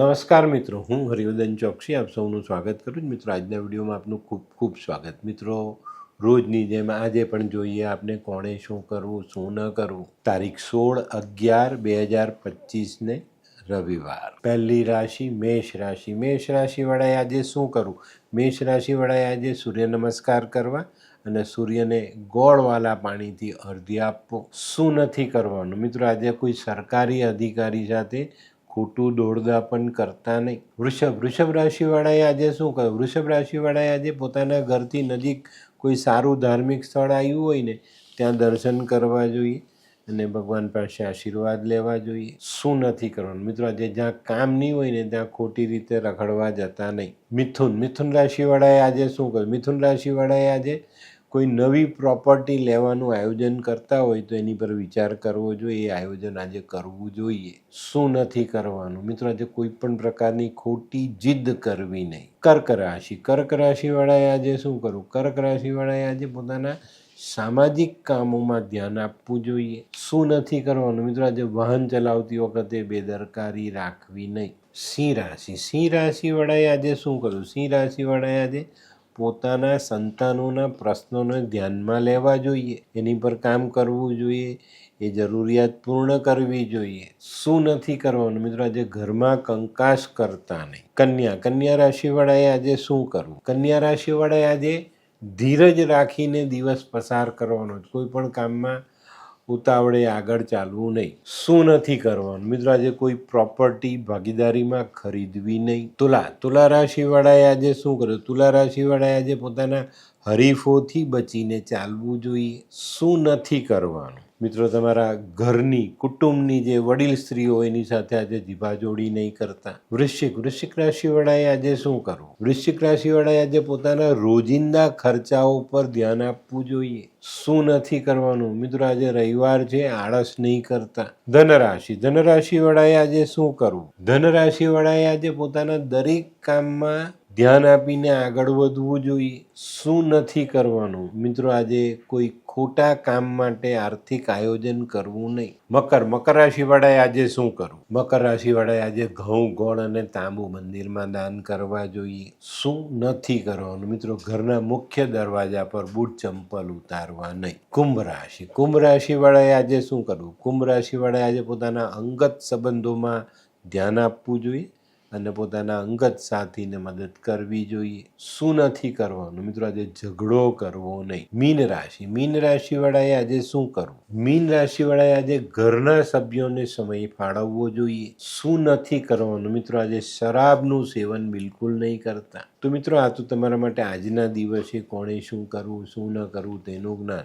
નમસ્કાર મિત્રો, હું હરિવર્ધન ચોકસી, આપ સૌનું સ્વાગત કરું છું. મિત્રો, આજના વિડીયોમાં આપનું ખૂબ ખૂબ સ્વાગત. મિત્રો, રોજની જેમ આજે પણ જોઈએ આપને કોણે શું કરવું, શું ન કરવું. તારીખ સોળ અગિયાર બે હજાર પચીસને રવિવાર. પહેલી રાશિ મેષ રાશિ. મેષ રાશિવાળાએ આજે શું કરવું? મેષ રાશિવાળાએ આજે સૂર્ય નમસ્કાર કરવા અને સૂર્યને ગોળવાલા પાણીથી અર્ધ્ય આપવો. શું નથી કરવાનું? મિત્રો, આજે કોઈ સરકારી અધિકારી સાથે ખોટું દોડદાપણ કરતા નહીં. વૃષભ વૃષભ રાશિવાળાએ આજે શું કહ્યું? વૃષભ રાશિવાળાએ આજે પોતાના ઘરથી નજીક કોઈ સારું ધાર્મિક સ્થળ આવ્યું હોય ને, ત્યાં દર્શન કરવા જોઈએ અને ભગવાન પાસે આશીર્વાદ લેવા જોઈએ. શું નથી કરવાનું? મિત્રો, આજે જ્યાં કામ નહીં હોય ને, ત્યાં ખોટી રીતે રખડવા જતા નહીં. મિથુન મિથુન રાશિવાળાએ આજે શું કર્યું મિથુન રાશિવાળાએ આજે કોઈ નવી પ્રોપર્ટી લેવાનું આયોજન કરતા હોય તો એની પર વિચાર કરવો જોઈએ, એ આયોજન આજે કરવું જોઈએ. શું નથી કરવાનું? મિત્રો, આજે કોઈ પણ પ્રકારની ખોટી જીદ કરવી નહીં. કર્ક રાશિ. કર્ક રાશિવાળાએ આજે શું કરવું કર્ક રાશિવાળાએ આજે પોતાના સામાજિક કામોમાં ધ્યાન આપવું જોઈએ. શું નથી કરવાનું? મિત્રો, આજે વાહન ચલાવતી વખતે બેદરકારી રાખવી નહીં. સિંહ રાશિ. સિંહ રાશિવાળાએ આજે શું કરવું સિંહ રાશિવાળાએ આજે પોતાના સંતાનોના પ્રશ્નોને ધ્યાનમાં લેવા જોઈએ. એની પર કામ કરવું જોઈએ. એ જરૂરિયાત પૂર્ણ કરવી જોઈએ. શું નથી કરવાનું? મિત્રો, આજે ઘરમાં કંકાશ કરતા નહીં. કન્યા. કન્યા રાશિવાળાએ આજે શું કરવું? કન્યા રાશિવાળાએ આજે ધીરજ રાખીને દિવસ પસાર કરવાનો કોઈ પણ કામમાં ઉતાવળે આગળ ચાલવું નહીં. શું નથી કરવાનું? મિત્રો, આજે કોઈ પ્રોપર્ટી ભાગીદારીમાં ખરીદવી નહીં. તુલા તુલા રાશિવાળાએ આજે શું કર્યું? તુલા રાશિવાળાએ આજે પોતાના હરીફોથી બચીને ચાલવું જોઈએ. શું નથી કરવાનું? મિત્રો, તમારા ઘરની, કુટુંબની જે વડીલ સ્ત્રીઓ એની સાથે આજે જીભાજોડી નહીં કરતા. વૃશ્ચિક વૃશ્ચિક રાશિવાળાએ આજે શું કરવું? વૃશ્ચિક રાશિવાળાએ આજે પોતાના રોજિંદા ખર્ચાઓ પર ધ્યાન આપવું જોઈએ. શું નથી કરવાનું? મિત્રો, આજે રવિવાર છે, આળસ નહીં કરતા. ધનરાશિ, ધનરાશિવાળાએ આજે શું કરવું? ધનરાશિવાળાએ આજે પોતાના દરેક કામમાં ધ્યાન આપીને આગળ વધવું જોઈએ. શું નથી કરવાનું? મિત્રો, આજે કોઈ ખોટા કામ માટે આર્થિક આયોજન કરવું નહીં. મકર મકર રાશિવાળાએ આજે શું કરવું? મકર રાશિવાળાએ આજે ઘઉં, ગોળ અને તાંબુ મંદિરમાં દાન કરવા જોઈએ. શું નથી કરવાનું? મિત્રો, ઘરના મુખ્ય દરવાજા પર બૂટ ચંપલ ઉતારવા નહીં. કુંભ રાશિ. કુંભ રાશિવાળાએ આજે શું કરવું? કુંભ રાશિવાળાએ આજે પોતાના અંગત સંબંધોમાં ધ્યાન આપવું જોઈએ. અને પોતાના અંગત સાથીને મદદ કરવી જોઈએ. શું નથી કરવાનું? મિત્રો, આજે ઝઘડો કરવો નહીં. મીન રાશિ. મીન રાશિવાળાએ આજે શું કરવું? મીન રાશિવાળાએ આજે ઘરના સભ્યોને સમય ફાળવવો જોઈએ. શું નથી કરવાનું? મિત્રો, આજે શરાબનું સેવન બિલકુલ નહીં કરતા. તો મિત્રો, આ તો તમારા માટે આજના દિવસે કોણે શું કરવું, શું ન કરવું તેનું જ્ઞાન.